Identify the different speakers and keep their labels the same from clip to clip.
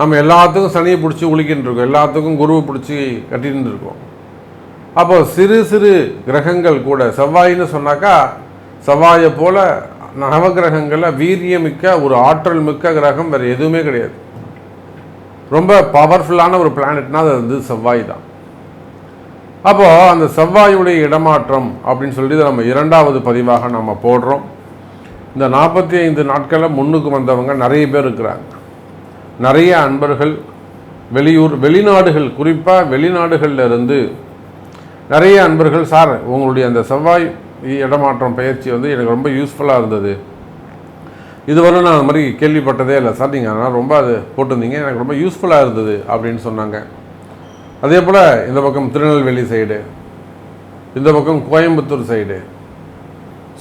Speaker 1: நம்ம எல்லாத்துக்கும் சனியை பிடிச்சி உழிக்கின்னு இருக்கோம் எல்லாத்துக்கும் குருவை பிடிச்சி கட்டின்னு இருக்கோம் அப்போ சிறு சிறு கிரகங்கள் கூட செவ்வாயின்னு சொன்னாக்கா செவ்வாயை போல நவகிரகங்களில் வீரியமிக்க ஒரு ஆற்றல் மிக்க கிரகம் வேறு எதுவுமே கிடையாது. ரொம்ப பவர்ஃபுல்லான ஒரு பிளானட்னா அது வந்து செவ்வாய் தான். அப்போது அந்த செவ்வாயுடைய இடமாற்றம் அப்படின்னு சொல்லிட்டு நம்ம இரண்டாவது பதிவாக நம்ம போடுறோம். இந்த நாற்பத்தி ஐந்து நாட்களில் முன்னுக்கு வந்தவங்க நிறைய பேர் இருக்கிறாங்க. நிறைய அன்பர்கள் வெளியூர் வெளிநாடுகள் குறிப்பாக வெளிநாடுகளில் இருந்து நிறைய அன்பர்கள் சார் உங்களுடைய அந்த செவ்வாய் இடமாற்றம் பயிற்சி வந்து எனக்கு ரொம்ப யூஸ்ஃபுல்லாக இருந்தது. இதுவரை நான் அந்த மாதிரி கேள்விப்பட்டதே இல்லை. சார் நீங்கள் அதனால் ரொம்ப அது போட்டிருந்தீங்க. எனக்கு ரொம்ப யூஸ்ஃபுல்லாக இருந்தது அப்படின்னு சொன்னாங்க. அதே போல் இந்த பக்கம் திருநெல்வேலி சைடு இந்த பக்கம் கோயம்புத்தூர் சைடு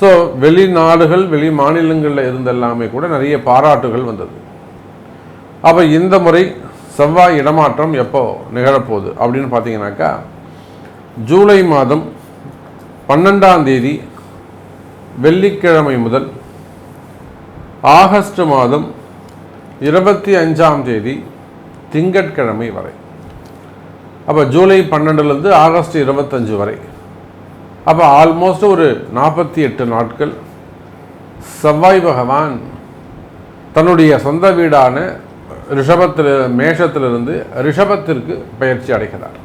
Speaker 1: ஸோ வெளிநாடுகள் வெளி மாநிலங்களில் இருந்தெல்லாமே கூட நிறைய பாராட்டுகள் வந்தது. அப்போ இந்த முறை செவ்வாய் இடமாற்றம் எப்போ நிகழப்போகுது அப்படின்னு பார்த்தீங்கன்னாக்கா ஜூலை மாதம் பன்னெண்டாம் தேதி வெள்ளிக்கிழமை முதல் ஆகஸ்ட் மாதம் இருபத்தி அஞ்சாம் தேதி திங்கட்கிழமை வரை. அப்போ ஜூலை பன்னெண்டுலேருந்து ஆகஸ்ட் இருபத்தஞ்சு வரை. அப்போ ஆல்மோஸ்ட் ஒரு நாற்பத்தி எட்டு நாட்கள் செவ்வாய் பகவான் தன்னுடைய சொந்த வீடான ரிஷபத்தில் மேஷத்திலிருந்து ரிஷபத்திற்கு பயிற்சி அடைகிறார்.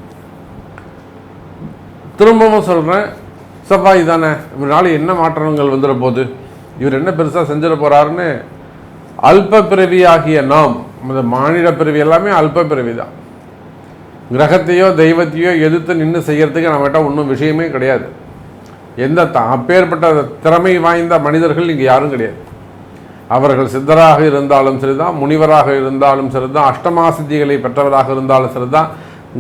Speaker 1: திரும்பவும் சொல்கிறேன் செவ்வாய் தானே இவரால் என்ன மாற்றங்கள் வந்துட போகுது இவர் என்ன பெருசாக செஞ்சிட போகிறாருன்னு அல்ப பிறவியாகிய நாம் இந்த மாநில பிறவி எல்லாமே அல்ப பிறவி தான் கிரகத்தையோ தெய்வத்தையோ எதிர்த்து நின்று செய்யறதுக்கு நம்மகிட்ட ஒன்றும் விஷயமே கிடையாது. எந்த அப்பேற்பட்ட திறமை வாய்ந்த மனிதர்கள் இங்கே யாரும் கிடையாது. அவர்கள் சித்தராக இருந்தாலும் சரிதான் முனிவராக இருந்தாலும் சரிதான் அஷ்டமாசித்திகளை பெற்றவராக இருந்தாலும் சரிதான்.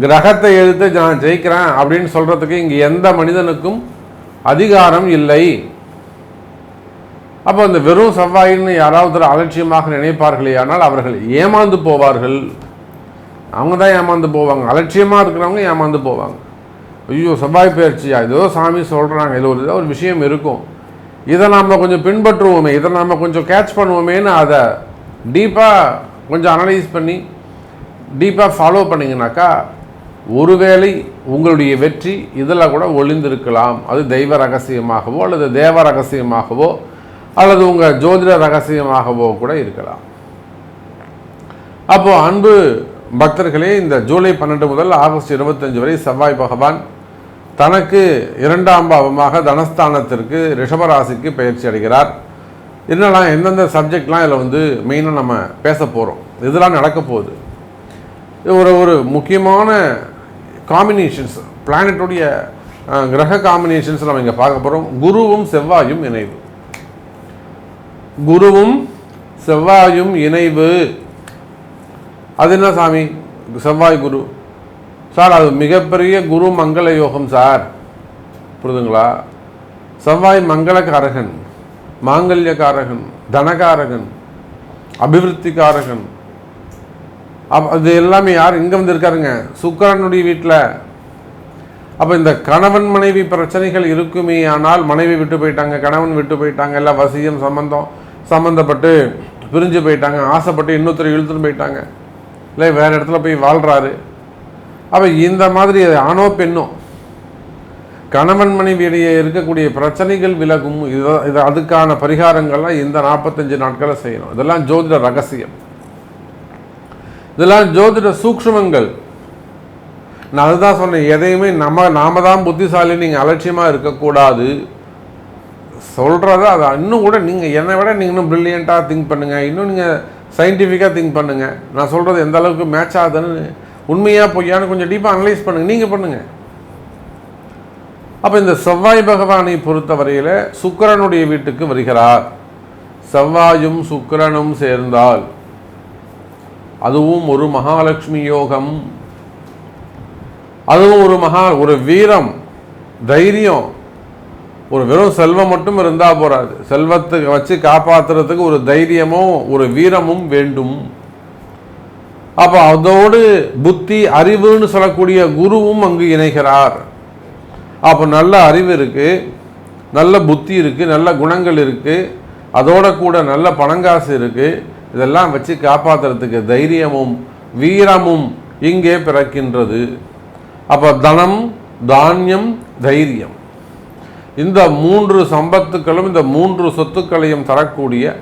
Speaker 1: கிரகத்தை எழுத்து நான் ஜெயிக்கிறேன் அப்படின்னு சொல்கிறதுக்கு இங்கே எந்த மனிதனுக்கும் அதிகாரம் இல்லை. அப்போ அந்த வெறும் செவ்வாயின்னு யாராவது அலட்சியமாக நினைப்பார்களே ஆனால் அவர்கள் ஏமாந்து போவார்கள். அவங்க தான் ஏமாந்து போவாங்க. அலட்சியமாக இருக்கிறவங்க ஏமாந்து போவாங்க. ஐயோ செவ்வாய் பயிற்சியா ஏதோ சாமி சொல்கிறாங்க இதில் ஒரு ஏதோ ஒரு விஷயம் இருக்கும். இதை நாம் கொஞ்சம் பின்பற்றுவோமே இதை நாம் கொஞ்சம் கேட்ச் பண்ணுவோமேன்னு அதை டீப்பாக கொஞ்சம் அனலைஸ் பண்ணி டீப்பாக ஃபாலோ பண்ணிங்கனாக்கா ஒருவேளை உங்களுடைய வெற்றி இதில் கூட ஒளிந்திருக்கலாம். அது தெய்வ ரகசியமாகவோ அல்லது தேவ ரகசியமாகவோ அல்லது உங்கள் ஜோதிட ரகசியமாகவோ கூட இருக்கலாம். அப்போது அன்பு பக்தர்களே இந்த ஜூலை பன்னெண்டு முதல் ஆகஸ்ட் இருபத்தஞ்சு வரை செவ்வாய் பகவான் தனக்கு இரண்டாம் பாவமாக தனஸ்தானத்திற்கு ரிஷபராசிக்கு பயிற்சி அடைகிறார். என்னெல்லாம் எந்தெந்த சப்ஜெக்ட்லாம் இதில் வந்து மெயினாக நம்ம பேச போகிறோம் இதெல்லாம் நடக்க போகுது. இது ஒரு ஒரு முக்கியமான காம்பினேஷன்ஸ் பிளானட்டுடைய கிரக காம்பினேஷன்ஸ் நம்ம இங்கே பார்க்க போகிறோம் குருவும் செவ்வாயும் இணைவு. குருவும் செவ்வாயும் இணைவு. அது என்ன சாமி? செவ்வாய் குரு. சார் அது மிகப்பெரிய குரு மங்கள யோகம் சார். புரிதுங்களா? செவ்வாய் மங்களக்காரகன் மாங்கல்யக்காரகன் தனகாரகன் அபிவிருத்திக்காரகன். அப் அது எல்லாமே யார்? இங்கே வந்திருக்காருங்க. சுக்கரனுடைய வீட்டில் அப்போ இந்த கணவன் மனைவி பிரச்சனைகள் இருக்குமே ஆனால் மனைவி விட்டு போயிட்டாங்க கணவன் விட்டு போயிட்டாங்க எல்லாம் வசியம் சம்பந்தம் சம்மந்தப்பட்டு பிரிஞ்சு போயிட்டாங்க ஆசைப்பட்டு இன்னொருத்தர் இழுத்துன்னு போயிட்டாங்க. இல்லை வேறு இடத்துல போய் வாழ்கிறாரு அப்போ இந்த மாதிரி ஆணோ பெண்ணோ கணவன் மனைவியிடையே இருக்கக்கூடிய பிரச்சனைகள் விலகும் இது இது அதுக்கான பரிகாரங்கள்லாம் இந்த நாற்பத்தஞ்சு நாட்களை செய்யணும். இதெல்லாம் ஜோதிட ரகசியம். இதெல்லாம் ஜோதிட சூக்ஷ்மங்கள். நான் அதுதான் சொன்னேன் எதையுமே நம்ம நாம தான் புத்திசாலி நீங்கள் அலட்சியமாக இருக்கக்கூடாது. சொல்கிறத அதை இன்னும் கூட நீங்கள் என்னை விட நீங்கள் இன்னும் ப்ரில்லியண்ட்டாக திங்க் பண்ணுங்கள் இன்னும் நீங்கள் சயின்டிஃபிக்காக திங்க் பண்ணுங்கள் நான் சொல்கிறது எந்த அளவுக்கு மேட்ச் ஆகுதுன்னு உண்மையாக பொய்யான்னு கொஞ்சம் டீப்பாக அனலைஸ் பண்ணுங்கள் நீங்கள் பண்ணுங்கள் அப்போ இந்த செவ்வாய் பகவானை பொறுத்தவரையில் சுக்கிரனுடைய வீட்டுக்கு வருகிறார். செவ்வாயும் சுக்கிரனும் சேர்ந்தால் அதுவும் ஒரு மகாலட்சுமி யோகம். அதுவும் ஒரு மகா ஒரு வீரம் தைரியம். ஒரு வெறும் செல்வம் மட்டும் இருந்தால் போறாது. செல்வத்தை வச்சு காப்பாத்துறதுக்கு ஒரு தைரியமும் ஒரு வீரமும் வேண்டும். அப்போ அதோடு புத்தி அறிவுன்னு சொல்லக்கூடிய குருவும் அங்கு இணைகிறார். அப்போ நல்ல அறிவு இருக்குது நல்ல புத்தி இருக்குது நல்ல குணங்கள் இருக்குது அதோட கூட நல்ல பணங்காசு இருக்குது இதெல்லாம் வச்சு காப்பாத்துறதுக்கு தைரியமும் வீரமும் இங்கே பிறக்கின்றது. அப்போ தனம் தானியம் தைரியம். இந்த மூன்று சம்பத்துக்களும் இந்த மூன்று சொத்துக்களையும் தரக்கூடிய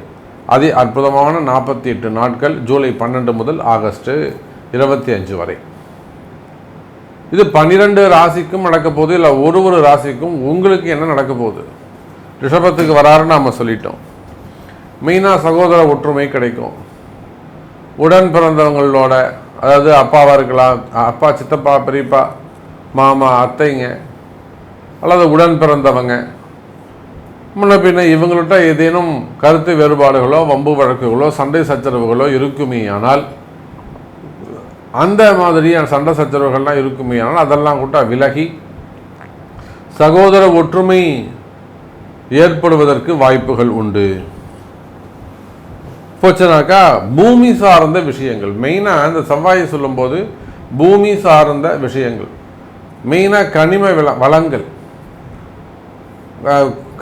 Speaker 1: அதி அற்புதமான நாற்பத்தி எட்டு நாட்கள் ஜூலை பன்னெண்டு முதல் ஆகஸ்ட் இருபத்தி அஞ்சு வரை. இது பன்னிரெண்டு ராசிக்கும் நடக்க போகுது இல்லை ஒரு ஒரு ராசிக்கும் உங்களுக்கு என்ன நடக்க போகுது? ரிஷபத்துக்கு வராருன்னு நம்ம சொல்லிட்டோம். மெயினாக சகோதர ஒற்றுமை கிடைக்கும். உடன் பிறந்தவங்களோட அதாவது அப்பாவாக இருக்கலாம் அப்பா சித்தப்பா பெரியப்பா மாமா அத்தைங்க அல்லது உடன் பிறந்தவங்க முன்ன பின்ன இவங்கள்ட்ட ஏதேனும் கருத்து வேறுபாடுகளோ வம்பு வழக்குகளோ சண்டை சச்சரவுகளோ இருக்குமே ஆனால் அந்த மாதிரியான சண்டை சச்சரவுகள்லாம் இருக்குமே ஆனால் அதெல்லாம் கூட விலகி சகோதர ஒற்றுமை ஏற்படுவதற்கு வாய்ப்புகள் உண்டு. போச்சுனாக்கா பூமி சார்ந்த விஷயங்கள் மெயினாக இந்த செவ்வாயை சொல்லும்போது பூமி சார்ந்த விஷயங்கள் மெயினாக கனிம வள வளங்கள்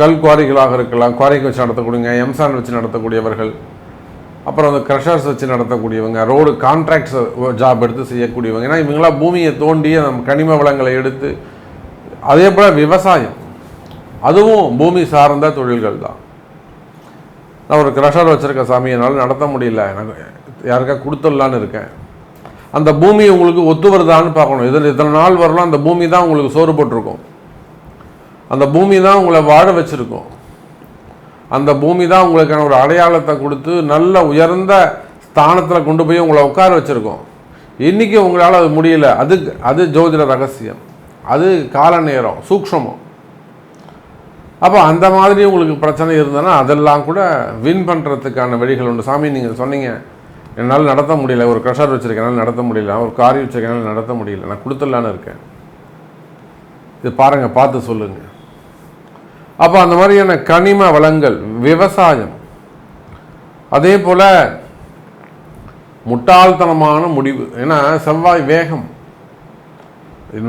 Speaker 1: கல் குவாரிகளாக இருக்கலாம். குவாரிக்கு வச்சு நடத்தக்கூடியவங்க எம்சான் வச்சு நடத்தக்கூடியவர்கள் அப்புறம் அந்த க்ரஷர்ஸ் வச்சு நடத்தக்கூடியவங்க ரோடு கான்ட்ராக்ட்ஸ் ஜாப் எடுத்து செய்யக்கூடியவங்க. ஏன்னா இவங்களாம் பூமியை தோண்டி அந்த கனிம வளங்களை எடுத்து அதே போல் விவசாயம். அதுவும் பூமி சார்ந்த தொழில்கள் தான். நான் ஒரு க்ரஷர் வச்சுருக்க சாமி என்னால் நடத்த முடியல. எனக்கு யாருக்கா கொடுத்துடலான்னு இருக்கேன். அந்த பூமி உங்களுக்கு ஒத்து வருதான்னு பார்க்கணும். இதில் இத்தனை நாள் வரலாம் அந்த பூமி தான் உங்களுக்கு சோறு போட்டிருக்கும். அந்த பூமி தான் உங்களை வாழ வச்சுருக்கும். அந்த பூமி தான் உங்களுக்கான ஒரு அடையாளத்தை கொடுத்து நல்ல உயர்ந்த ஸ்தானத்தில் கொண்டு போய் உங்களை உட்கார வச்சுருக்கோம். இன்றைக்கி உங்களால் அது முடியல. அது அது ஜோதிட ரகசியம். அது கால நேரம் சூக்ஷமம். அப்போ அந்த மாதிரி உங்களுக்கு பிரச்சனை இருந்ததுன்னா அதெல்லாம் கூட வின் பண்ணுறதுக்கான வழிகள் உண்டு. சாமி நீங்கள் சொன்னீங்க என்னால் நடத்த முடியல. ஒரு க்ரஷர் வச்சுருக்கனால நடத்த முடியல. ஒரு காரி வச்சுருக்கேன் நடத்த முடியல. நான் கொடுத்துடலான்னு இருக்கேன். இது பாருங்கள் பார்த்து சொல்லுங்கள் அப்போ அந்த மாதிரியான கனிம வளங்கள் விவசாயம். அதே போல் முட்டாள்தனமான முடிவு. ஏன்னா செவ்வாய் வேகம்.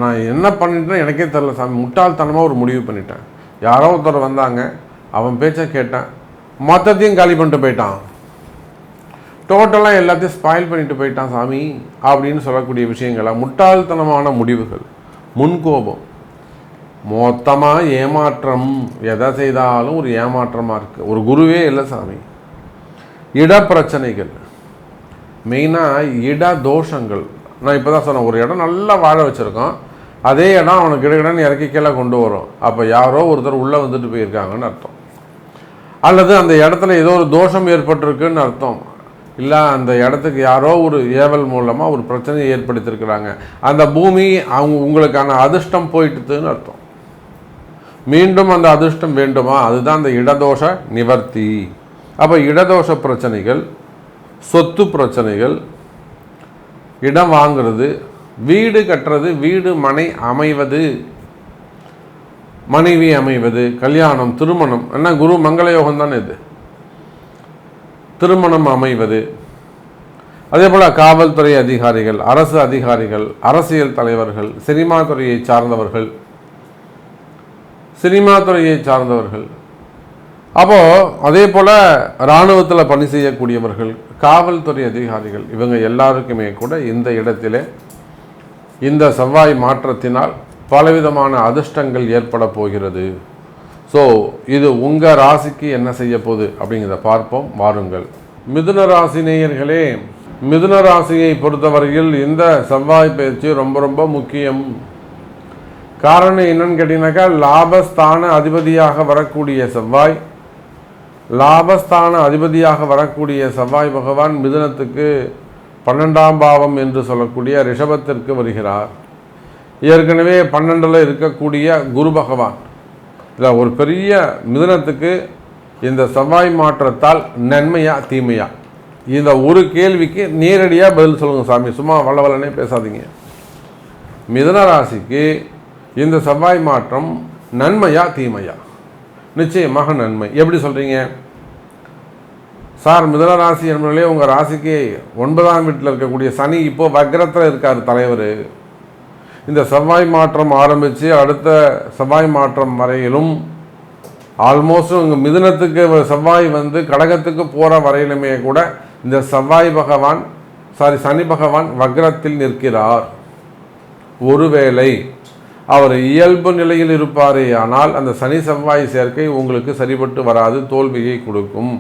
Speaker 1: நான் என்ன பண்ணிட்டேன்னு எனக்கே தெரில சாமி. முட்டாள்தனமாக ஒரு முடிவு பண்ணிட்டேன். யாரோ ஒருத்தர் வந்தாங்க. அவன் பேச்சை கேட்டேன். மொத்தத்தையும் காலி பண்ணிட்டு போயிட்டான். டோட்டலாக எல்லாத்தையும் ஸ்பாயில் பண்ணிட்டு போயிட்டான் சாமி அப்படின்னு சொல்லக்கூடிய விஷயங்களா? முட்டாள்தனமான முடிவுகள். முன்கோபம். மொத்தமாக ஏமாற்றம் எதை செய்தாலும் ஒரு ஏமாற்றமாக இருக்குது ஒரு குருவே இல்லை சாமி. இட பிரச்சனைகள். மெயினாக இட தோஷங்கள். நான் இப்போ தான் சொன்னேன் ஒரு இடம் நல்லா வாழ வச்சுருக்கோம் அதே இடம் அவனுக்கு இடன்னு இறக்கி கீழே கொண்டு வரும். அப்போ யாரோ ஒருத்தர் உள்ளே வந்துட்டு போயிருக்காங்கன்னு அர்த்தம். அல்லது அந்த இடத்துல ஏதோ ஒரு தோஷம் ஏற்பட்டிருக்குன்னு அர்த்தம். இல்லை அந்த இடத்துக்கு யாரோ ஒரு ஏவல் மூலமாக ஒரு பிரச்சனையை ஏற்படுத்தியிருக்கிறாங்க. அந்த பூமி அவங்க உங்களுக்கான அதிர்ஷ்டம் போயிட்டுதுன்னு அர்த்தம். மீண்டும் அந்த அதிர்ஷ்டம் வேண்டுமா? அதுதான் அந்த இடதோஷ நிவர்த்தி. அப்போ இடதோஷ பிரச்சனைகள் சொத்து பிரச்சனைகள் இடம் வாங்குறது வீடு கட்டுறது வீடு மனை அமைவது மனைவி அமைவது கல்யாணம் திருமணம் என்ன குரு மங்களயோகம் தானே இது? திருமணம் அமைவது. அதே போல் காவல்துறை அதிகாரிகள் அரசு அதிகாரிகள் அரசியல் தலைவர்கள் சினிமா துறையை சார்ந்தவர்கள் சினிமா துறையை சார்ந்தவர்கள். அப்போது அதே போல் இராணுவத்தில் பணி செய்யக்கூடியவர்கள் காவல்துறை அதிகாரிகள் இவங்க எல்லாருக்குமே கூட இந்த இடத்திலே இந்த செவ்வாய் மாற்றத்தினால் பலவிதமான அதிர்ஷ்டங்கள் ஏற்பட போகிறது. ஸோ இது உங்கள் ராசிக்கு என்ன செய்ய போகுது அப்படிங்கிறத பார்ப்போம் வாருங்கள். மிதுன ராசி நேயர்களே மிதுன ராசியை பொறுத்தவரையில் இந்த செவ்வாய் பயிற்சி ரொம்ப ரொம்ப முக்கியம். காரணம் என்னன்னு கேட்டிங்கனாக்கா லாபஸ்தான அதிபதியாக வரக்கூடிய செவ்வாய் லாபஸ்தான அதிபதியாக வரக்கூடிய செவ்வாய் பகவான் மிதுனத்துக்கு பன்னெண்டாம் பாவம் என்று சொல்லக்கூடிய ரிஷபத்திற்கு வருகிறார். ஏற்கனவே பன்னெண்டில் இருக்கக்கூடிய குரு பகவான். இதில் ஒரு பெரிய மிதுனத்துக்கு இந்த செவ்வாய் மாற்றத்தால் நன்மையா தீமையா? இந்த ஒரு கேள்விக்கு நேரடியாக பதில் சொல்லுங்கள் சாமி. சும்மா வளவலனே பேசாதீங்க. மிதன ராசிக்கு இந்த செவ்வாய் மாற்றம் நன்மையா தீமையா? நிச்சயமாக நன்மை. எப்படி சொல்கிறீங்க சார் மிதன ராசி என்பதிலே உங்கள் ராசிக்கு ஒன்பதாம் வீட்டில் இருக்கக்கூடிய சனி இப்போ வக்ரத்தில் இருக்கார் தலைவர். இந்த செவ்வாய் மாற்றம் ஆரம்பித்து அடுத்த செவ்வாய் மாற்றம் வரையிலும் ஆல்மோஸ்ட் உங்கள் மிதுனத்துக்கு செவ்வாய் வந்து கடகத்துக்கு போகிற வரையிலுமே கூட இந்த செவ்வாய் பகவான் சாரி சனி பகவான் வக்ரத்தில் நிற்கிறார். ஒருவேளை அவர் இயல்பு நிலையில் இருப்பாரே ஆனால் அந்த சனி செவ்வாய் சேர்க்கை உங்களுக்கு சரிபட்டு வராது தோல்வியை கொடுக்கும்.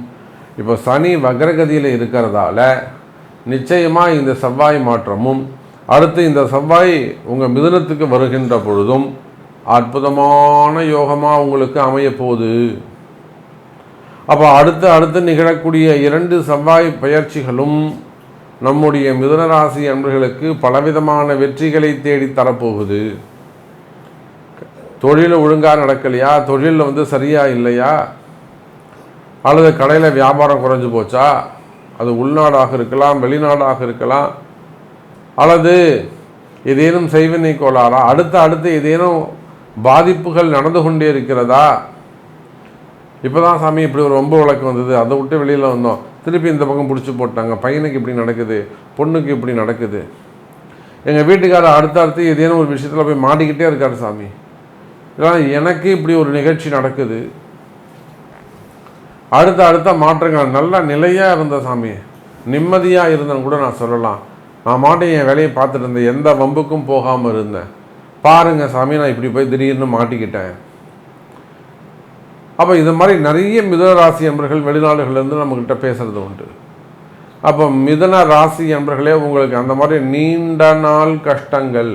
Speaker 1: இப்போ சனி வக்ரகதியில் இருக்கிறதால நிச்சயமாக இந்த செவ்வாய் மாற்றமும் அடுத்து இந்த செவ்வாய் உங்கள் மிதுனத்துக்கு வருகின்ற பொழுதும் அற்புதமான யோகமாக உங்களுக்கு அமையப்போகுது. அப்போ அடுத்து அடுத்து நிகழக்கூடிய இரண்டு செவ்வாய் பயிற்சிகளும் நம்முடைய மிதுனராசி அன்பர்களுக்கு பலவிதமான வெற்றிகளை தேடி தரப்போகுது. தொழில் ஒழுங்காக நடக்கலையா? தொழிலில் வந்து சரியா இல்லையா? அல்லது கடையில் வியாபாரம் குறைஞ்சு போச்சா? அது உள்நாடாக இருக்கலாம் வெளிநாடாக இருக்கலாம். அல்லது ஏதேனும் செய்வினை கோளாறா அடுத்து அடுத்து ஏதேனும் பாதிப்புகள் நடந்து கொண்டே இருக்கிறதா? இப்போ தான் சாமி இப்படி ஒரு ரொம்ப வழக்கு வந்தது. அதை விட்டு வெளியில் வந்தோம். திருப்பி இந்த பக்கம் பிடிச்சி போட்டாங்க. பையனுக்கு இப்படி நடக்குது. பொண்ணுக்கு இப்படி நடக்குது. எங்கள் வீட்டுக்காரர் அடுத்த அடுத்து ஏதேனும் ஒரு விஷயத்தில் போய் மாட்டிக்கிட்டே இருக்காரு சாமி. இதெல்லாம் எனக்கு இப்படி ஒரு நிகழ்ச்சி நடக்குது. அடுத்த அடுத்த மாற்றங்கள். நல்ல நிலையாக இருந்த சாமி. நிம்மதியாக இருந்தேன்னு கூட நான் சொல்லலாம். நான் மாட்டேன் என் வேலையை பார்த்துட்டு இருந்தேன். எந்த வம்புக்கும் போகாமல் இருந்தேன். பாருங்கள் சாமி நான் இப்படி போய் திடீர்னு மாட்டிக்கிட்டேன். அப்போ இது மாதிரி நிறைய மிதன ராசி அன்பர்கள் வெளிநாடுகள்லேருந்து நம்மக்கிட்ட பேசுகிறது உண்டு. அப்போ மிதன ராசி என்பர்களே உங்களுக்கு அந்த மாதிரி நீண்ட நாள் கஷ்டங்கள்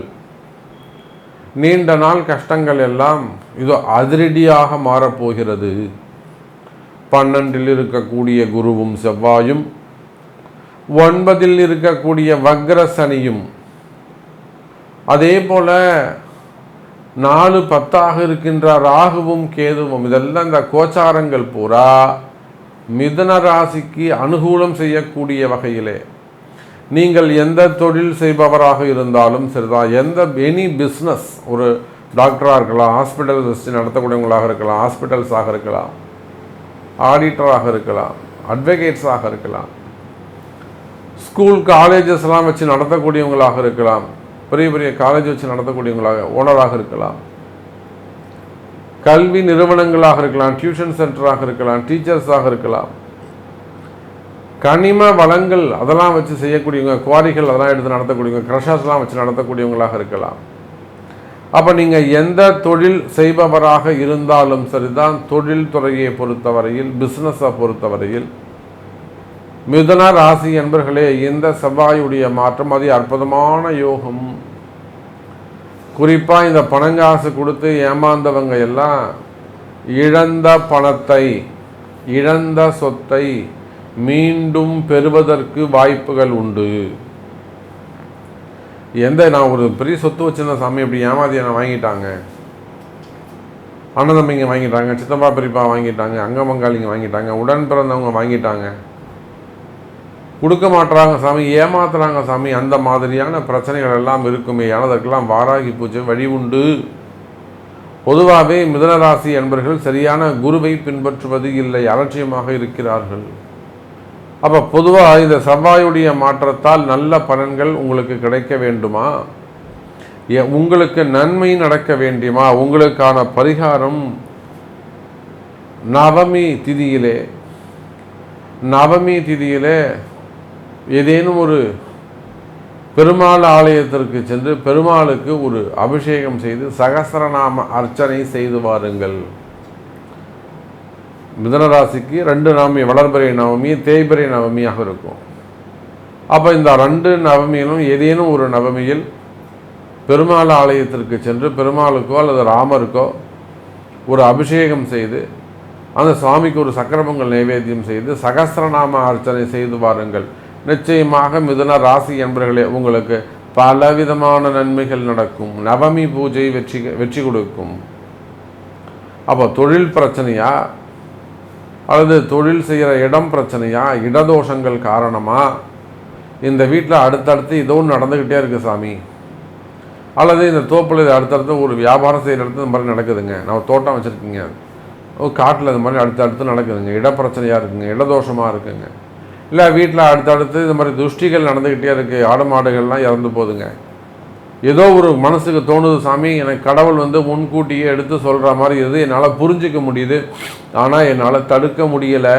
Speaker 1: நீண்ட நாள் கஷ்டங்கள் எல்லாம் இதோ அதிரடியாக மாறப்போகிறது. பன்னெண்டில் இருக்கக்கூடிய குருவும் செவ்வாயும் ஒன்பதில் இருக்கக்கூடிய வக்ர சனியும். அதே போல நாலு பத்தாக இருக்கின்ற ராகுவும் கேதுவும் இதெல்லாம் இந்த கோச்சாரங்கள் பூரா மிதன ராசிக்கு அனுகூலம் செய்யக்கூடிய வகையிலே. நீங்கள் எந்த தொழில் செய்பவராக இருந்தாலும் சரிதான். எந்த எனி பிஸ்னஸ் ஒரு டாக்டராக இருக்கலாம் ஹாஸ்பிட்டல் நடத்தக்கூடியவங்களாக இருக்கலாம் ஹாஸ்பிட்டல்ஸாக இருக்கலாம் ஆடிட்டராக இருக்கலாம் அட்வொகேட்ஸாக இருக்கலாம் ஸ்கூல் காலேஜஸ்லாம் வச்சு நடத்தக்கூடியவங்களாக இருக்கலாம் பெரிய பெரிய காலேஜ் வச்சு நடத்தக்கூடியவங்களாக ஓனராக இருக்கலாம் கல்வி நிறுவனங்களாக இருக்கலாம் டியூஷன் சென்டராக இருக்கலாம் டீச்சர்ஸாக இருக்கலாம் கனிம வளங்கள் அதெல்லாம் வச்சு செய்யக்கூடியவங்க குவாரிகள் அதெல்லாம் எடுத்து நடத்தக்கூடியவங்க க்ரஷர்ஸ்லாம் வச்சு நடத்தக்கூடியவங்களாக இருக்கலாம். அப்போ நீங்கள் எந்த தொழில் செய்பவராக இருந்தாலும் சரிதான் தொழில் துறையை பொறுத்தவரையில் பிஸ்னஸை பொறுத்தவரையில் மிதுன ராசி என்பர்களே இந்த செவ்வாயுடைய மாற்றம் அது அற்புதமான யோகம். குறிப்பாக இந்த பணங்காசு கொடுத்து ஏமாந்தவங்க எல்லாம் இழந்த பணத்தை இழந்த சொத்தை மீண்டும் பெறுவதற்கு வாய்ப்புகள் உண்டு. எந்த நான் ஒரு பெரிய சொத்து வச்சிருந்த சாமி இப்படி ஏமாதி என்னை வாங்கிட்டாங்க. அண்ணதம்பிங்க வாங்கிட்டாங்க சித்தம்பா பெரியப்பா வாங்கிட்டாங்க அங்கமங்காளிங்க வாங்கிட்டாங்க உடன் பிறந்தவங்க வாங்கிட்டாங்க. கொடுக்க மாட்டுறாங்க சாமி ஏமாத்துறாங்க சாமி அந்த மாதிரியான பிரச்சனைகள் எல்லாம் இருக்குமே அதற்கெல்லாம் வாராகி பூஜை வழி உண்டு. பொதுவாகவே மிதனராசி என்பர்கள் சரியான குருவை பின்பற்றுவது இல்லை அலட்சியமாக இருக்கிறார்கள். அப்போ பொதுவாக இந்த செவ்வாயுடைய மாற்றத்தால் நல்ல பலன்கள் உங்களுக்கு கிடைக்க வேண்டுமா? எ- உங்களுக்கு நன்மை நடக்க வேண்டுமா? உங்களுக்கான பரிகாரம் நவமி திதியிலே நவமி திதியிலே ஏதேனும் ஒரு பெருமாள் ஆலயத்திற்கு சென்று பெருமாளுக்கு ஒரு அபிஷேகம் செய்து சகசரநாம அர்ச்சனை செய்து வாருங்கள். மிதனராசிக்கு ரெண்டு நவமி வளர்பிறை நவமி தேய்பிறை நவமியாக இருக்கும். அப்போ இந்த ரெண்டு நவமியிலும் ஏதேனும் ஒரு நவமியில் பெருமாள் ஆலயத்திற்கு சென்று பெருமாளுக்கோ அல்லது ராமருக்கோ ஒரு அபிஷேகம் செய்து அந்த சுவாமிக்கு ஒரு சக்கரபொங்கல் நைவேத்தியம் செய்து சகசிரநாம அர்ச்சனை செய்து வாருங்கள். நிச்சயமாக மிதுன ராசி என்பர்களே உங்களுக்கு பலவிதமான நன்மைகள் நடக்கும். நவமி பூஜை வெற்றி வெற்றி கொடுக்கும். அப்போ தொழில் பிரச்சனையாக அல்லது தொழில் செய்கிற இடம் பிரச்சனையா? இடதோஷங்கள் காரணமா? இந்த வீட்டில் அடுத்தடுத்து ஏதோ ஒன்று நடந்துக்கிட்டே இருக்குது சாமி. அல்லது இந்த தோப்பில் இது அடுத்தடுத்து ஒரு வியாபாரம் செய்கிற இடத்துல இந்த மாதிரி நடக்குதுங்க. நான் தோட்டம் வச்சுருக்கீங்க. காட்டில் இந்த மாதிரி அடுத்தடுத்து நடக்குதுங்க. இடப்பிரச்சனையாக இருக்குங்க. இடதோஷமாக இருக்குங்க. இல்லை வீட்டில் அடுத்தடுத்து இந்த மாதிரி துஷ்டிகள் நடந்துக்கிட்டே இருக்குது ஆடு மாடுகள்லாம் இறந்து போகுதுங்க. ஏதோ ஒரு மனசுக்கு தோணுது சாமி எனக்கு கடவுள் வந்து முன்கூட்டியே எடுத்து சொல்கிற மாதிரி இது என்னால் புரிஞ்சிக்க முடியுது. ஆனால் என்னால் தடுக்க முடியலை.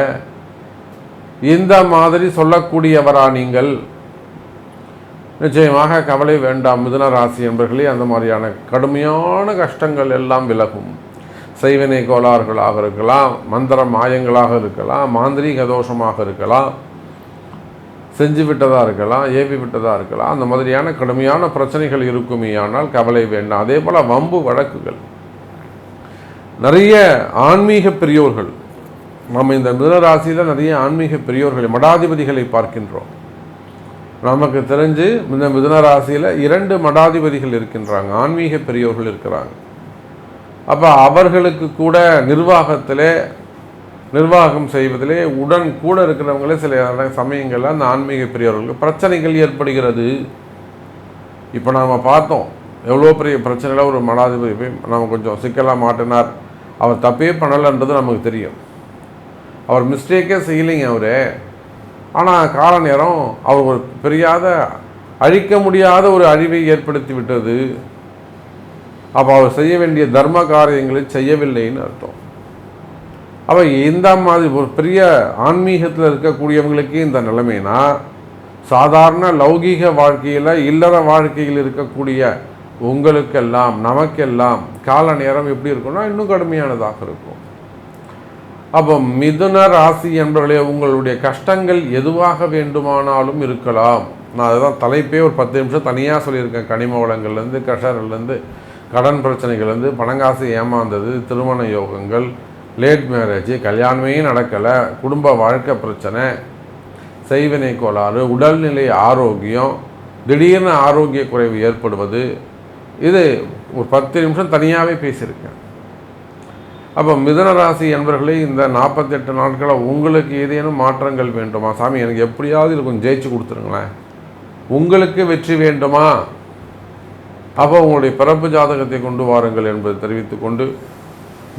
Speaker 1: இந்த மாதிரி சொல்லக்கூடியவரா நீங்கள்? நிச்சயமாக கவலை வேண்டாம். மிதுன ராசி என்பர்களே அந்த மாதிரியான கடுமையான கஷ்டங்கள் எல்லாம் விலகும். செய்வினை கோளாறுகளாக இருக்கலாம் மந்திர மாயங்களாக இருக்கலாம் மாந்திரீக தோஷமாக இருக்கலாம். செஞ்சு விட்டதாக இருக்கலாம் ஏவி விட்டதாக இருக்கலாம் அந்த மாதிரியான கடுமையான பிரச்சனைகள் இருக்குமே ஆனால் கவலை வேண்டாம். அதே போல் வம்பு வழக்குகள். நிறைய ஆன்மீக பெரியோர்கள் நம்ம இந்த மிதனராசியில் நிறைய ஆன்மீக பெரியோர்களை மடாதிபதிகளை பார்க்கின்றோம். நமக்கு தெரிஞ்சு இந்த மிதனராசியில் இரண்டு மடாதிபதிகள் இருக்கின்றாங்க ஆன்மீக பெரியோர்கள் இருக்கிறாங்க. அப்போ அவர்களுக்கு கூட நிர்வாகத்திலே நிர்வாகம் செய்வதிலே உடன் கூட இருக்கிறவங்களே சில சமயங்களில் அந்த ஆன்மீக பெரியவர்களுக்கு பிரச்சனைகள் ஏற்படுகிறது. இப்போ நாம் பார்த்தோம் எவ்வளோ பெரிய பிரச்சனையில் ஒரு மடாதிபதி போய் நம்ம கொஞ்சம் சிக்கலாக மாட்டினார். அவர் தப்பே பண்ணலைன்றது நமக்கு தெரியும். அவர் மிஸ்டேக்கே செய்யலைங்க அவர். ஆனால் கால நேரம் அவர் ஒரு பெரியாத அழிக்க முடியாத ஒரு அழிவை ஏற்படுத்தி விட்டது. அப்போ அவர் செய்ய வேண்டிய தர்ம காரியங்களை செய்யவில்லைன்னு அர்த்தம். அப்போ இந்த மாதிரி ஒரு பெரிய ஆன்மீகத்தில் இருக்கக்கூடியவங்களுக்கு இந்த நிலைமைனா சாதாரண லௌகீக வாழ்க்கையில் இல்லற வாழ்க்கையில் இருக்கக்கூடிய உங்களுக்கெல்லாம் நமக்கெல்லாம் கால நேரம் எப்படி இருக்கும்னா இன்னும் கடுமையானதாக இருக்கும். அப்போ மிதுன ராசி என்பவர்களே உங்களுடைய கஷ்டங்கள் எதுவாக வேண்டுமானாலும் இருக்கலாம். நான் அதுதான் தலைப்பே ஒரு பத்து நிமிஷம் தனியாக சொல்லியிருக்கேன். கனிம வளங்கள்லேருந்து கஷர்லேருந்து கடன் பிரச்சனைகள்லேருந்து பணங்காசு ஏமாந்தது திருமண யோகங்கள் லேட் மேரேஜ் கல்யாணமே நடக்கலை குடும்ப வாழ்க்கை பிரச்சனை செய்வினை கோளாறு உடல்நிலை ஆரோக்கியம் திடீர்னு ஆரோக்கிய குறைவு ஏற்படுவது இது ஒரு பத்து நிமிஷம் தனியாகவே பேசியிருக்கேன். அப்போ மிதனராசி என்பர்களே இந்த நாற்பத்தெட்டு நாட்களை உங்களுக்கு ஏதேனும் மாற்றங்கள் வேண்டுமா? சாமி எனக்கு எப்படியாவது இது கொஞ்சம் ஜெயிச்சு கொடுத்துருங்களேன். உங்களுக்கு வெற்றி வேண்டுமா? அப்போ உங்களுடைய பிறப்பு ஜாதகத்தை கொண்டு வாருங்கள் என்பதை தெரிவித்துக்கொண்டு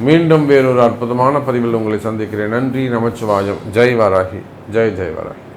Speaker 1: மீண்டும் வேறொரு அற்புதமான பதிவில் உங்களை சந்திக்கிறேன். நன்றி நமச்சிவாயம். ஜெய் வாராகி ஜெய் ஜெய் வாராகி